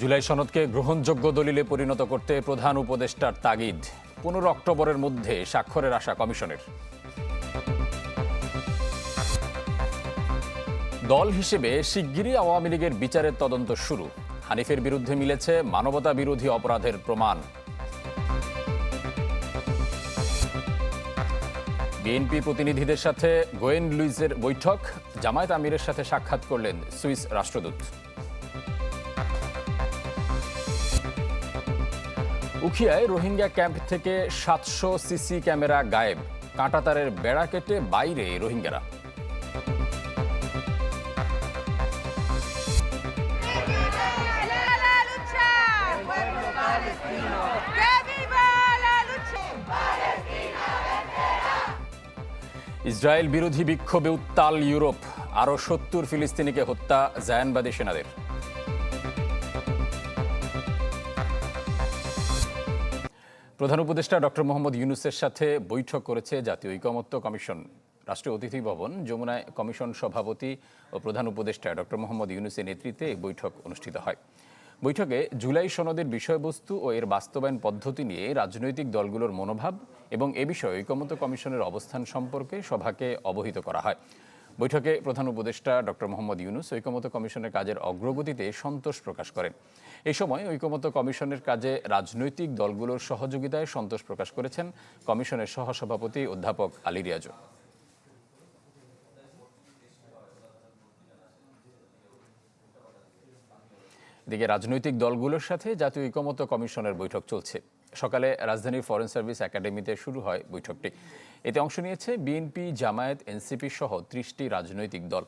জুলাই সনদকে গ্রহণযোগ্য দলিলে পরিণত করতে প্রধান উপদেষ্টার তাগিদ। পনেরো অক্টোবরের মধ্যে স্বাক্ষরের আশা কমিশনের। দল হিসেবে শিগগিরই আওয়ামী লীগের বিচারের তদন্ত শুরু। হানিফের বিরুদ্ধে মিলেছে মানবতা বিরোধী অপরাধের প্রমাণ। বিএনপি প্রতিনিধিদের সাথে গোয়েন লুইজের বৈঠক। জামায়াত আমিরের সাথে সাক্ষাৎ করলেন সুইস রাষ্ট্রদূত। উখিয়ায় রোহিঙ্গা ক্যাম্প থেকে সাতশো সিসি ক্যামেরা গায়েব। কাঁটাতারের বেড়া কেটে বাইরে রোহিঙ্গারা. ইসরায়েল বিরোধী বিক্ষোভে উত্তাল ইউরোপ। আরও সত্তর ফিলিস্তিনিকে হত্যা জায়ানবাদী সেনাদের। প্রধান উপদেষ্টা ডক্টর মোহাম্মদ ইউনুসের সাথে বৈঠক করেছে জাতীয় ঐকমত্য কমিশন, রাষ্ট্রীয় অতিথি ভবন, যমুনায় কমিশন সভাপতি ও প্রধান উপদেষ্টা ডক্টর মোহাম্মদ ইউনুসের নেতৃত্বে এই বৈঠক অনুষ্ঠিত হয়। বৈঠকে জুলাই সনদের বিষয়বস্তু ও এর বাস্তবায়ন পদ্ধতি নিয়ে রাজনৈতিক দলগুলোর মনোভাব এবং এ বিষয়ে ঐকমত্য কমিশনের অবস্থান সম্পর্কে সভাকে অবহিত করা হয়। বৈঠকে প্রধান উপদেষ্টা ডক্টর মোহাম্মদ ইউনুস ঐকমত্য কমিশনের কাজের অগ্রগতিতে সন্তোষ প্রকাশ করেন। এই সময় ঐকমত্য কমিশনের কাজে রাজনৈতিক দলগুলোর সহযোগিতায় সন্তোষ প্রকাশ করেছেন কমিশনের সহসভাপতি অধ্যাপক আলী রিয়াজু। এদিকে রাজনৈতিক দলগুলোর সাথে জাতীয় ঐকমত্য কমিশনের বৈঠক চলছে। সকালে রাজধানীর ফরেন সার্ভিস একাডেমিতে শুরু হয় বৈঠকটি। এতে অংশ নিয়েছে বিএনপি, জামায়াত, এনসিপি সহ ত্রিশটি রাজনৈতিক দল।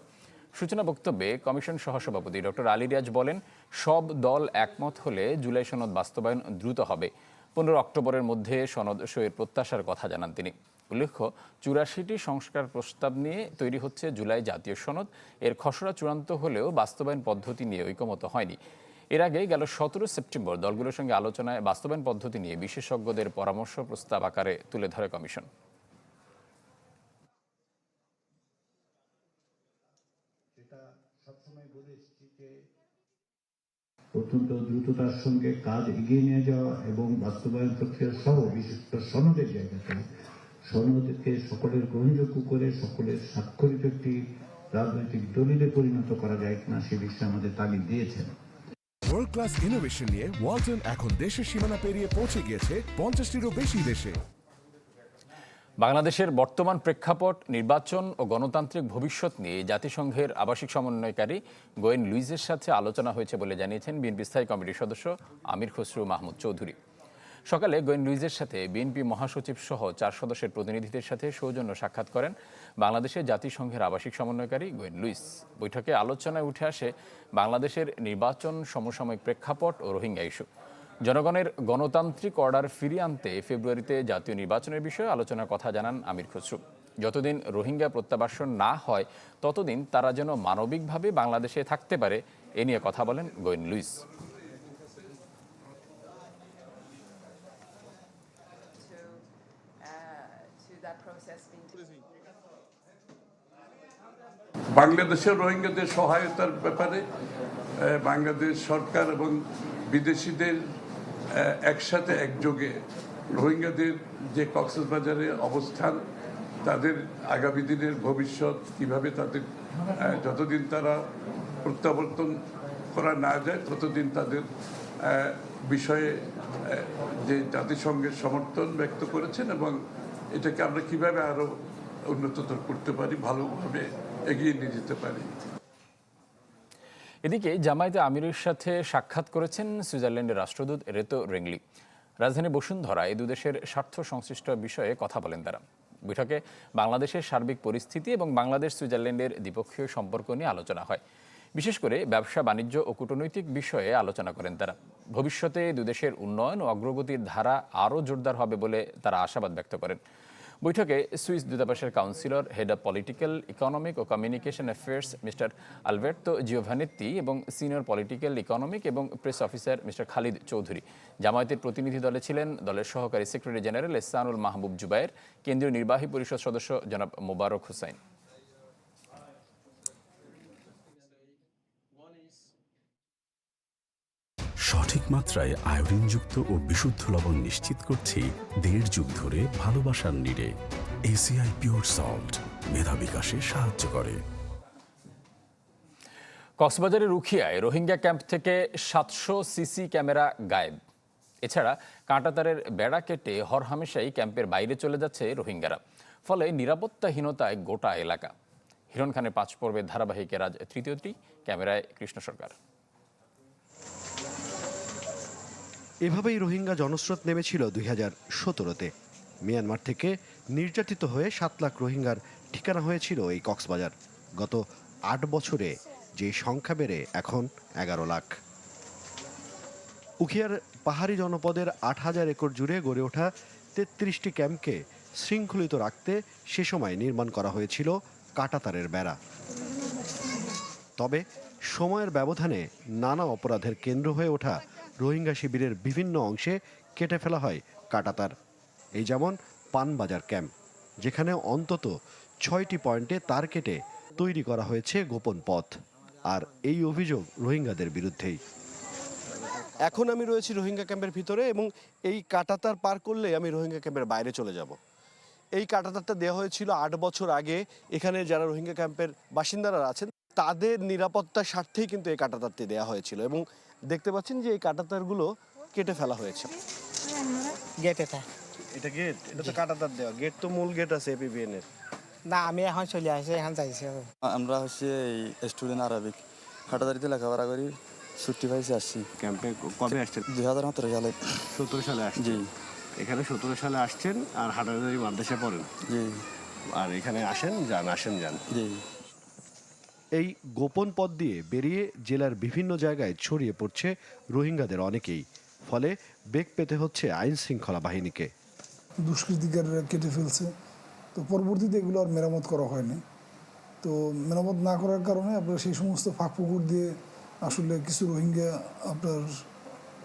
সূচনা বক্তব্যে কমিশন সহসভাপতি ডক্টর আলী রিয়াজ বলেন, সব দল একমত হলে জুলাই সনদ বাস্তবায়ন দ্রুত হবে। পনেরো অক্টোবরের মধ্যে সনদ সইয়ের প্রত্যাশার কথা জানান তিনি। উল্লেখ্য, চুরাশিটি সংস্কার প্রস্তাব নিয়ে তৈরি হচ্ছে জুলাই জাতীয় সনদ। এর খসড়া চূড়ান্ত হলেও বাস্তবায়ন পদ্ধতি নিয়ে ঐকমত হয়নি। এর আগে গেল সতেরো সেপ্টেম্বর দলগুলোর সঙ্গে আলোচনায় বাস্তবায়ন পদ্ধতি নিয়ে বিশেষজ্ঞদের পরামর্শ প্রস্তাব আকারে তুলে ধরে কমিশন। অত্যন্ত দ্রুততার সঙ্গে কাজ এগিয়ে নিয়ে যাওয়া এবং বাস্তবায়ন প্রক্রিয়া সহ বিশিষ্ট সনদের জায়গাতে সনদকে সকলের গ্রহণযোগ্য করে সকলের স্বাক্ষরিত একটি রাজনৈতিক দলিলে পরিণত করা যায় কিনা সে বিষয়ে আমাদের তাগিদ দিয়েছেন। ওয়ার্ল্ড ক্লাস ইনোভেশন নিয়ে ওয়ালটন এখন দেশের সীমানা পেরিয়ে পৌঁছে গিয়েছে পঞ্চাশটিরও বেশি দেশে। বাংলাদেশের বর্তমান প্রেক্ষাপট, নির্বাচন ও গণতান্ত্রিক ভবিষ্যৎ নিয়ে জাতিসংঘের আবাসিক সমন্বয়কারী গোয়েন লুইজের সাথে আলোচনা হয়েছে বলে জানিয়েছেন বিএনপি স্থায়ী কমিটির সদস্য আমির খসরু মাহমুদ চৌধুরী। সকালে গোয়েন লুইজের সাথে বিএনপি মহাসচিব সহ চার সদস্যের প্রতিনিধিদের সাথে সৌজন্য সাক্ষাৎ করেন বাংলাদেশের জাতিসংঘের আবাসিক সমন্বয়কারী গোয়েন লুইস। বৈঠকে আলোচনায় উঠে আসে বাংলাদেশের নির্বাচন সমসাময়িক প্রেক্ষাপট ও রোহিঙ্গা ইস্যু। জনগণের গণতান্ত্রিক অর্ডার ফিরিয়ে আনতে ফেব্রুয়ারিতে জাতীয় নির্বাচনের বিষয়ে আলোচনার কথা জানান আমির খসরু। যতদিন রোহিঙ্গা প্রত্যাবাসন না হয়, ততদিন তারা যেন মানবিকভাবে বাংলাদেশে থাকতে পারে, এ নিয়ে কথা বলেন গোয়েন লুইস। বাংলাদেশের রোহিঙ্গাদের সহায়তার ব্যাপারে বাংলাদেশ সরকার এবং বিদেশিদের একসাথে একযোগে রোহিঙ্গাদের যে কক্সবাজারে অবস্থান, তাদের আগামী দিনের ভবিষ্যৎ কীভাবে তাদের যতদিন তারা প্রত্যাবর্তন করা না যায়, ততদিন তাদের বিষয়ে যে জাতিসংঘের সমর্থন ব্যক্ত করেছেন এবং এটাকে আমরা কীভাবে আরও উন্নততর করতে পারি, ভালোভাবে এগিয়ে নিয়ে যেতে পারি। এদিকে জামায়াতে আমিরের সাথে সাক্ষাৎ করেছেন সুইজারল্যান্ডের রাষ্ট্রদূত রেতো রেংলি। রাজধানী বসুন্ধরা এই দুদেশের স্বার্থ সংশ্লিষ্ট বিষয়ে কথা বলেন তারা। বৈঠকে বাংলাদেশের সার্বিক পরিস্থিতি এবং বাংলাদেশ সুইজারল্যান্ডের দ্বিপক্ষীয় সম্পর্ক নিয়ে আলোচনা হয়। বিশেষ করে ব্যবসা, বাণিজ্য ও কূটনৈতিক বিষয়ে আলোচনা করেন তারা। ভবিষ্যতে দুদেশের উন্নয়ন ও অগ্রগতির ধারা আরও জোরদার হবে বলে তারা আশাবাদ ব্যক্ত করেন। বৈঠকে সুইস দূতাবাসের councillor, head of political economic O communication affairs mister Alberto Giovanetti এবং সিনিয়র পলিটিক্যাল ইকোনমিক এবং press officer mister Khalid Chowdhury. জামায়াতের প্রতিনিধি দলে ছিলেন দলের সহকারী সেক্রেটারি জেনারেল এসানুল মাহবুব জুবায়ের, কেন্দ্রীয় নির্বাহী পরিষদ সদস্য জনাব মোবারক হুসাইন। সঠিক মাত্রায় আয়োডিনযুক্ত ও বিশুদ্ধ লবণ নিশ্চিত করছি দেড় যুগ ধরে ভালোবাসার নিড়ে। এসিআই পিওর সল্ট মেধা বিকাশে সাহায্য করে। কক্সবাজারের রুখিয়ায় রোহিঙ্গা ক্যাম্প থেকে সাতশো সিসি ক্যামেরা গায়েব। এছাড়া কাঁটাতারের বেড়া কেটে হরহামেশাই ক্যাম্পের বাইরে চলে যাচ্ছে রোহিঙ্গারা। ফলে নিরাপত্তাহীনতায় গোটা এলাকা। হিরণ খানের পাঁচ পর্বের ধারাবাহিকের আজ তৃতীয়টি ক্যামেরায় কৃষ্ণ সরকার। এভাবেই রোহিঙ্গা জনস্রোত নেমেছিল দুই হাজার সতেরোতে। মিয়ানমার থেকে নির্যাতিত হয়ে সাত লাখ রোহিঙ্গার ঠিকানা হয়েছিল এই কক্সবাজার। গত আট বছরে যে সংখ্যা বেড়ে, এখন এগারো লাখ। উখিয়ার পাহাড়ি জনপদের আট হাজার একর জুড়ে গড়ে ওঠা তেত্রিশটি ক্যাম্পকে শৃঙ্খলিত রাখতে সে সময় নির্মাণ করা হয়েছিল কাটাতারের বেড়া। তবে সময়ের ব্যবধানে নানা অপরাধের কেন্দ্র হয়ে ওঠা রোহিঙ্গা শিবিরের বিভিন্ন অংশে কেটে ফেলা হয় কাটাতার। এই যেমন পানবাজার ক্যাম্প, যেখানে অন্তত ছয়টি পয়েন্টে তার কেটে তৈরি করা হয়েছে গোপন পথ। আর এই অভিযোগ রোহিঙ্গাদের বিরুদ্ধেই। এখন আমি রয়েছি রোহিঙ্গা ক্যাম্পের ভিতরে এবং এই কাটাতার পার করলে আমি রোহিঙ্গা ক্যাম্পের বাইরে চলে যাব। এই কাটাতারটা দেওয়া হয়েছিল আট বছর আগে। এখানে যারা রোহিঙ্গা ক্যাম্পের বাসিন্দারা আছেন, তাদের নিরাপত্তার স্বার্থেই কিন্তু এই কাটাতারটি দেওয়া হয়েছিল এবং দেখতে পাচ্ছেন যে এই কাটাতারগুলো কেটে ফেলা হয়েছে। গেট এটা। এটা গেট? এটা তো কাটাতার দেওয়া। গেট তো মূল গেট আছে এপিবিএন এর। না আমি এখন চলে আসি এখন যাইছি আমরা হচ্ছে এই স্টুডেন্ট আরবিক হাটাদারিতে লেখাপড়া করি ছুটি পাইছি আসছি। ক্যাম্পে কবে আসছেন? দুই হাজার সতেরো সালে। সতেরো সালে আসছেন? জি। এখানে সতেরো সালে আসছেন আর হাটাদারি মাদ্রাসায় পড়েন? জি। আর এখানে আসেন যান আসেন যান। জি। এই গোপন পথ দিয়ে বেরিয়ে জেলার বিভিন্ন জায়গায় ছড়িয়ে পড়ছে রোহিঙ্গাদের অনেকেই। ফলে বেগ পেতে হচ্ছে আইন শৃঙ্খলা বাহিনীকে। দুষ্কৃতিকারীরা কেটে ফেলছে। তো পরবর্তীতে এগুলো আর মেরামত করা হয়নি। তো মেরামত না করার কারণে আপনার সেই সমস্ত ফাঁক পুকুর দিয়ে আসলে কিছু রোহিঙ্গা আপনার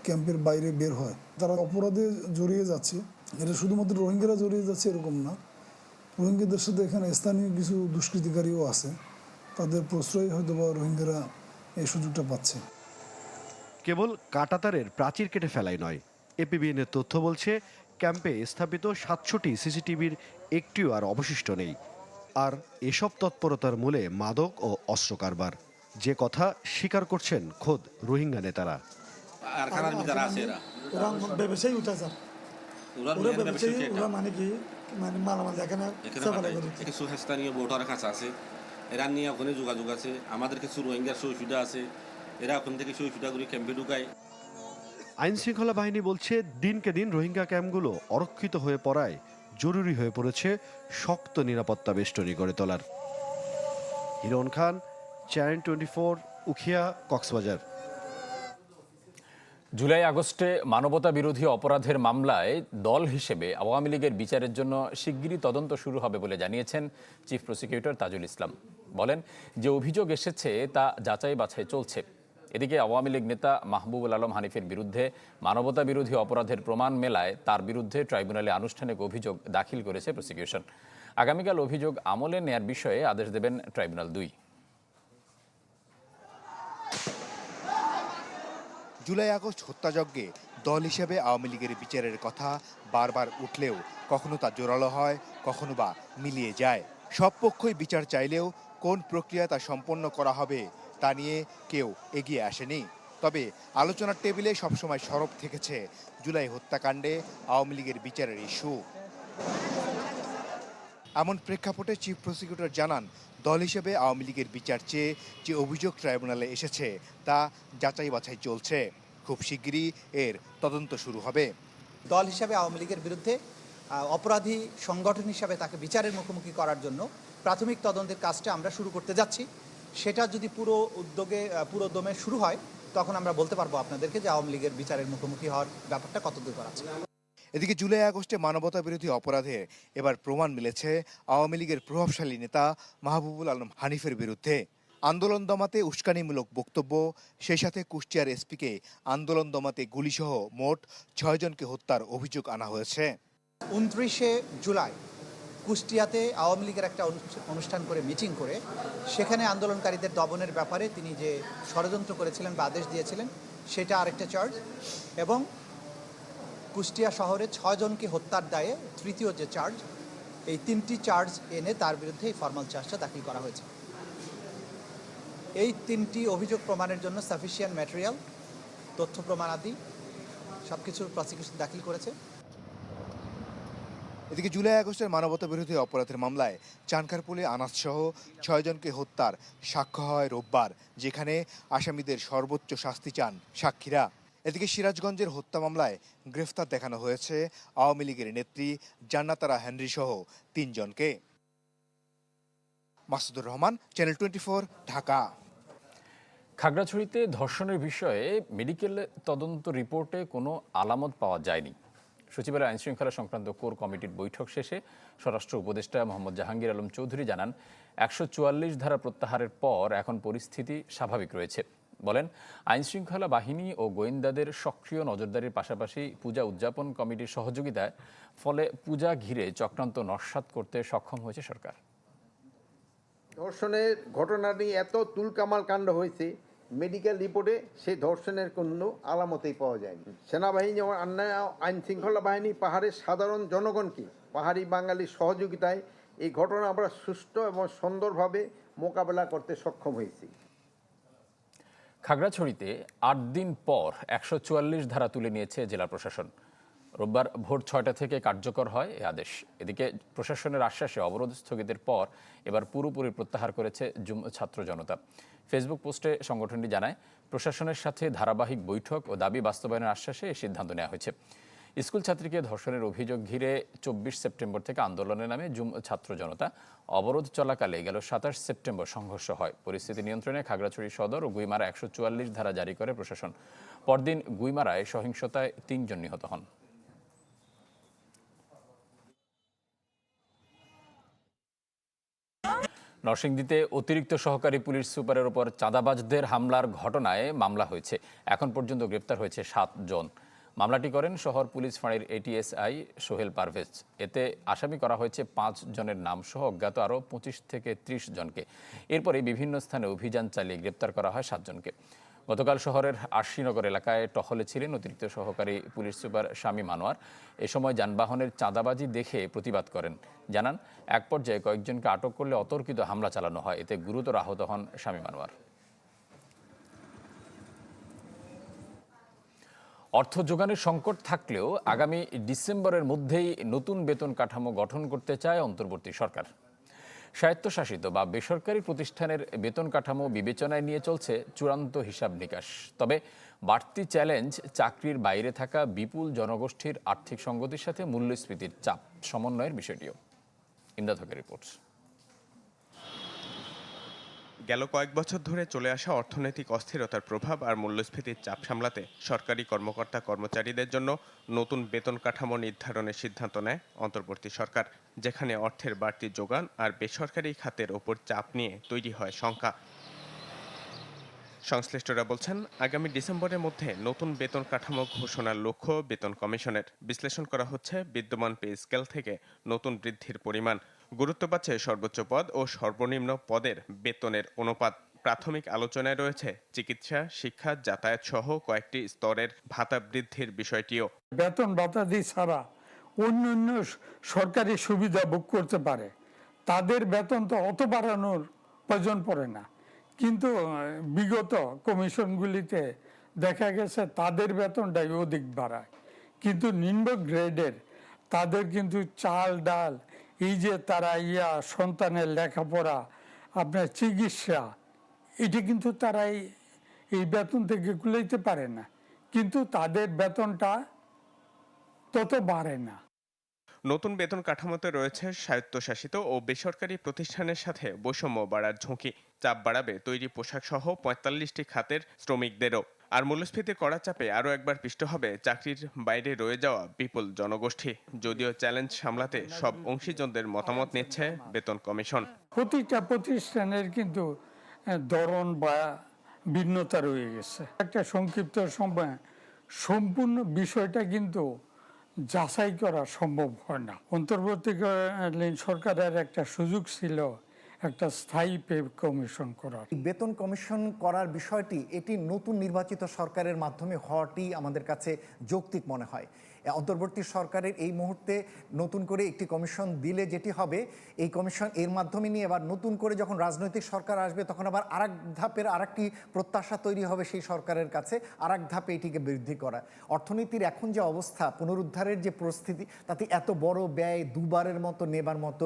ক্যাম্পের বাইরে বের হয়। তারা অপরাধে জড়িয়ে যাচ্ছে। এটা শুধুমাত্র রোহিঙ্গারা জড়িয়ে যাচ্ছে এরকম না। রোহিঙ্গাদের সাথে এখানে স্থানীয় কিছু দুষ্কৃতিকারীও আছে। তাদের প্রশ্রয় হয়তো বা রোহিঙ্গারা এই সুযোগটা পাচ্ছে। কেবল কাটাতারের প্রাচীর কেটে ফেলাই নয় এপিবিএনের তথ্য বলছে ক্যাম্পে স্থাপিত সাতশোটি সিসিটিভির একটিও আর অবশিষ্ট নেই। আর এসব তৎপরতার মূলে মাদক ও অস্ত্র কারবার। যে কথা স্বীকার করছেন খোদ রোহিঙ্গা নেতারা। এরা? মানে কি মানে মালামাল কিছু স্থানীয় কাছে আছে। এরা নিয়ে ওখানে যোগাযোগ আছে। আমাদের কিছু রোহিঙ্গার সই আছে, এরা ওখান থেকে সই করে ক্যাম্পে ঢুকায়। আইন শৃঙ্খলা বাহিনী বলছে, দিনকে দিন রোহিঙ্গা ক্যাম্পগুলো অরক্ষিত হয়ে পড়ায়, জরুরি হয়ে পড়েছে শক্ত নিরাপত্তা বেষ্টনী গড়ে তোলার। Hiron Khan, channel twenty four, Ukhiya, Cox's Bazar. July আগস্টে মানবতা বিরোধী অপরাধের মামলায় দল হিসেবে আওয়ামী লীগের বিচারের জন্য শিগগিরই তদন্ত শুরু হবে বলে জানিয়েছেন চিফ প্রসিকিউটর তাজুল ইসলাম। বলেন, যে অভিযোগ এসেছে তা যাচাই বাছাই চলছে। এদিকে আওয়ামী লীগ নেতা মাহবুবুল আলম হানিফের বিরুদ্ধে মানবতা বিরোধী অপরাধের প্রমাণ মেলায় তার বিরুদ্ধে ট্রাইব্যুনালে আনুষ্ঠানিক অভিযোগ দাখিল করেছে প্রসিকিউশন। আগামীকাল অভিযোগ আমলে নেয়ার বিষয়ে আদেশ দেবেন ট্রাইব্যুনাল দুই। জুলাই আগস্ট হত্যাযজ্ঞে দল হিসেবে আওয়ামী লীগের বিচারের কথা বারবার উঠলেও কখনো তা জোরালো হয়, কখনো বা মিলিয়ে যায়। সব পক্ষই বিচার চাইলেও কোন প্রক্রিয়া তা সম্পন্ন করা হবে তা নিয়ে কেউ এগিয়ে আসেনি। তবে আলোচনার টেবিলে সবসময় সরব থেকেছে জুলাই হত্যাকাণ্ডে আওয়ামী লীগের বিচারের ইস্যু। এমন প্রেক্ষাপটে চিফ প্রসিকিউটর জানান, দল হিসেবে আওয়ামী লীগের বিচার চেয়ে যে অভিযোগ ট্রাইব্যুনালে এসেছে, তা যাচাই বাছাই চলছে। খুব শিগগিরই এর তদন্ত শুরু হবে। দল হিসাবে আওয়ামী লীগের বিরুদ্ধে অপরাধী সংগঠন হিসাবে তাকে বিচারের মুখোমুখি করার জন্য প্রাথমিক তদন্তের কাজটা আমরা শুরু করতে যাচ্ছি। সেটা যদি পুরো উদ্যোগে পুরো দমে শুরু হয়, তখন আমরা বলতে পারব আপনাদেরকে যে আওয়ামী লীগের বিচারের মুখোমুখি হওয়ার ব্যাপারটা কতদূর করা আছে। এদিকে জুলাই আগস্টে মানবতা বিরোধী অপরাধে এবার প্রমাণ মিলেছে আওয়ামী লীগের প্রভাবশালী নেতা মাহবুবুল আলম হানিফের বিরুদ্ধে। আন্দোলন দমাতে উস্কানিমূলক বক্তব্য, সেই সাথে কুষ্টিয়ার এসপিকে আন্দোলন দমাতে গুলিসহ মোট ছয়জনকে হত্যার অভিযোগ আনা হয়েছে। উনত্রিশে জুলাই কুষ্টিয়াতে আওয়ামী লীগের একটা অনুষ্ঠ- অনুষ্ঠান করে মিটিং করে, সেখানে আন্দোলনকারীদের দমনের ব্যাপারে তিনি যে ষড়যন্ত্র করেছিলেন বা আদেশ দিয়েছিলেন, সেটা আরেকটা চার্জ এবং কুষ্টিয়া শহরে ছয়জনকে হত্যার দায়ে তৃতীয় যে চার্জ এই তিনটি চার্জ এনে তার বিরুদ্ধে এই ফর্মাল চার্জটা দাখিল করা হয়েছে। এই তিনটি অভিযোগ প্রমাণের জন্য সাফিসিয়েন্ট ম্যাটেরিয়াল তথ্য প্রমাণাদি সব কিছু প্রসিকিউশন দাখিল করেছে। এদিকে জুলাই আগস্টের মানবতা বিরোধী অপরাধের মামলায় চানকারপুলে আনাস সহ ছয়জনকে হত্যার সাক্ষ্য হয় রোববার, যেখানে আসামিদের সর্বোচ্চ শাস্তি চান সাক্ষীরা। এদিকে সিরাজগঞ্জের হত্যা মামলায় গ্রেফতার দেখানো হয়েছে আওয়ামী লীগের নেত্রী জান্নাতারা হেনরি সহ তিনজনকে। Masudur Rahman channel twenty four Dhaka. খাগড়াছড়িতে ধর্ষণের বিষয়ে মেডিকেল তদন্ত রিপোর্টে কোনো আলামত পাওয়া যায়নি। সচিবালয় আইন শৃঙ্খলা সংক্রান্ত কোর কমিটির বৈঠক শেষে স্বরাষ্ট্র উপদেষ্টা মোহাম্মদ জাহাঙ্গীর আলম চৌধুরী জানান, একশো চুয়াল্লিশ ধারা প্রত্যাহারের পর এখন পরিস্থিতি স্বাভাবিক রয়েছে। বলেন আইন শৃঙ্খলা বাহিনী ও গোয়েন্দাদের সক্রিয় নজরদারির পাশাপাশি পূজা উদযাপন কমিটির সহযোগিতায় ফলে পূজা ঘিরে চক্রান্ত নস্যাৎ করতে সক্ষম হয়েছে সরকার। ধর্ষণের ঘটনাটি এত তুলকামাল কাণ্ড হয়েছে, মেডিকেল রিপোর্টে সেই ধর্ষণের কোনো আলামতেই পাওয়া যায়নি। সেনাবাহিনী এবং অন্যান্য আইন শৃঙ্খলা বাহিনী পাহাড়ের সাধারণ জনগণকে পাহাড়ি বাঙালির সহযোগিতায় এই ঘটনা আমরা সুষ্ঠু এবং সুন্দরভাবে মোকাবেলা করতে সক্ষম হয়েছি। খাগড়াছড়িতে আট দিন পর একশো চুয়াল্লিশ ধারা তুলে নিয়েছে জেলা প্রশাসন। রোববার ভোর ছয়টা থেকে কার্যকর হয় এ আদেশ। এদিকে প্রশাসনের আশ্বাসে অবরোধ স্থগিতের পর এবার পুরোপুরি প্রত্যাহার করেছে ছাত্র জনতা। ফেসবুক পোস্টে সংগঠনটি জানায়, প্রশাসনের সাথে ধারাবাহিক বৈঠক ও দাবি বাস্তবায়নের আশ্বাসে এই সিদ্ধান্ত নেওয়া হয়েছে। স্কুল ছাত্রীকে ধর্ষণের অভিযোগ ঘিরে চব্বিশ সেপ্টেম্বর থেকে আন্দোলনের নামে জুম ছাত্র জনতা অবরোধ চলাকালে গেল সাতাশ সেপ্টেম্বর সংঘর্ষ হয়। পরিস্থিতি নিয়ন্ত্রণে খাগড়াছড়ি সদর ও গুইমারা একশো চুয়াল্লিশ ধারা জারি করে প্রশাসন। পরদিন গুইমারায় সহিংসতায় তিনজন নিহত হন। নরসিংদীতে অতিরিক্ত সহকারী পুলিশ সুপারের ওপর চাঁদাবাজদের হামলার ঘটনায় মামলা হয়েছে। এখন পর্যন্ত গ্রেপ্তার হয়েছে সাতজন মামলাটি করেন শহর পুলিশ ফাঁড়ির এটিএসআই সোহেল পারভেজ। এতে আসামি করা হয়েছে পাঁচ জনের নাম সহ অজ্ঞাত আরও পঁচিশ থেকে ত্রিশ জনকে। এরপরে বিভিন্ন স্থানে অভিযান চালিয়ে গ্রেপ্তার করা হয় সাতজনকে গতকাল শহরের আশিনগর এলাকায় টহলে ছিলেন অতিরিক্ত সহকারী পুলিশ সুপার স্বামী মানোয়ার এ সময় যানবাহনের চাঁদাবাজি দেখে প্রতিবাদ করেন। জানান, এক পর্যায়ে কয়েকজনকে আটক করলে অতর্কিত হামলা চালানো হয়। এতে গুরুতর আহত হন স্বামী মানোয়ার অর্থ যোগানের সংকট থাকলেও আগামী ডিসেম্বরের মধ্যেই নতুন বেতন কাঠামো গঠন করতে চায় অন্তর্বর্তী সরকার। স্বায়ত্তশাসিত বা বেসরকারি প্রতিষ্ঠানের বেতন কাঠামো বিবেচনায় নিয়ে চলছে চূড়ান্ত হিসাব নিকাশ। তবে বাড়তি চ্যালেঞ্জ, চাকরির বাইরে থাকা বিপুল জনগোষ্ঠীর আর্থিক সঙ্গতির সাথে মূল্যস্ফীতির চাপ, সমন্বয়ের বিষয়টিও। ইমদাদ হকের রিপোর্ট। গেল কয়েক বছর ধরে চলে আসা অর্থনৈতিক অস্থিরতার প্রভাব আর মূল্যস্ফীতির চাপ সামলাতে সরকারি কর্মকর্তা কর্মচারীদের জন্য নতুন বেতন কাঠামো নির্ধারণের সিদ্ধান্ত নেয় অন্তর্বর্তী সরকার, যেখানে অর্থের বাড়তি যোগান আর বেসরকারি খাতের ওপর চাপ নিয়ে তৈরি হয় শঙ্কা। সংশ্লিষ্টরা বলছেন, আগামী ডিসেম্বরের মধ্যে নতুন বেতন কাঠামো ঘোষণার লক্ষ্য বেতন কমিশনের। বিশ্লেষণ করা হচ্ছে, বিদ্যমান পে স্কেল থেকে নতুন বৃদ্ধির পরিমাণ। গুরুত্ব পাচ্ছে সর্বোচ্চ পদ ও সর্বনিম্ন পদের বেতনের অনুপাত। প্রাথমিক আলোচনায় রয়েছে চিকিৎসা, শিক্ষা, যাতায়াত সহ কয়েকটি স্তরের ভাতা বৃদ্ধির বিষয়টিও। বেতন ভাতাদি ছাড়া অন্য অন্য সরকারি সুবিধা ভোগ করতে পারে। তাদের বেতন তো অত বাড়ানোর প্রয়োজন পড়ে না। কিন্তু বিগত কমিশনগুলিতে দেখা গেছে তাদের বেতনটাই অধিক বাড়ায়। কিন্তু নিম্ন গ্রেডের তাদের কিন্তু চাল, ডাল এই যে তারা ইয়া সন্তানের লেখাপড়া, আপনার চিকিৎসা, এটি কিন্তু তারা এই- বেতন থেকে কুলাইতে পারে না। কিন্তু তাদের বেতনটা তত বাড়ে না। নতুন বেতন কাঠামোতে রয়েছে স্বায়ত্তশাসিত ও বেসরকারি প্রতিষ্ঠানের সাথে বৈষম্য বাড়ার ঝুঁকি। চাপ বাড়াবে তৈরি পোশাক সহ পঁয়তাল্লিশটি খাতের শ্রমিকদেরও। আর মূল্যস্ফীতির করা চাপে আরও একবার পিষ্ট হবে চাকরির বাইরে রয়ে যাওয়া বিপুল জনগোষ্ঠী। যদিও চ্যালেঞ্জ সামলাতে সব অংশীজনদের মতামত নিচ্ছে বেতন কমিশন। প্রতিটা প্রতিষ্ঠানের কিন্তু ধরন বা ভিন্নতা রয়ে গেছে। একটা সংক্ষিপ্ত সময়, সম্পূর্ণ বিষয়টা কিন্তু যাচাই করা সম্ভব হয় না। অন্তর্বর্তীকালীন সরকারের একটা সুযোগ ছিল একটা স্থায়ী পে কমিশন করার। বেতন কমিশন করার বিষয়টি এটি নতুন নির্বাচিত সরকারের মাধ্যমে হওয়াটি আমাদের কাছে যৌক্তিক মনে হয়। অন্তর্বর্তী সরকারের এই মুহূর্তে নতুন করে একটি কমিশন দিলে যেটি হবে, এই কমিশন এর মাধ্যমে নিয়ে আবার নতুন করে যখন রাজনৈতিক সরকার আসবে, তখন আবার আরেক ধাপের আরেকটি প্রত্যাশা তৈরি হবে সেই সরকারের কাছে, আরেক ধাপে এটিকে বৃদ্ধি করা। অর্থনীতির এখন যে অবস্থা, পুনরুদ্ধারের যে পরিস্থিতি, তাতে এত বড় ব্যয় দুবারের মতো, নেবার মতো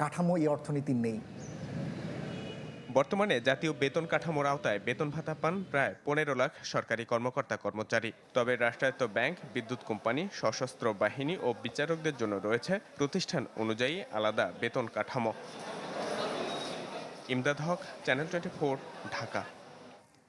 কাঠামো এই অর্থনীতির নেই। বর্তমানে জাতীয় বেতন কাঠামোর আওতায় বেতন ভাতা পান প্রায় পনেরো লাখ সরকারি কর্মকর্তা কর্মচারী। তবে রাষ্ট্রায়ত্ত ব্যাংক, বিদ্যুৎ কোম্পানি, সশস্ত্র বাহিনী ও বিচারকদের জন্য রয়েছে প্রতিষ্ঠান অনুযায়ী আলাদা বেতন কাঠামো। Imdad Haque, channel twenty Dhaka.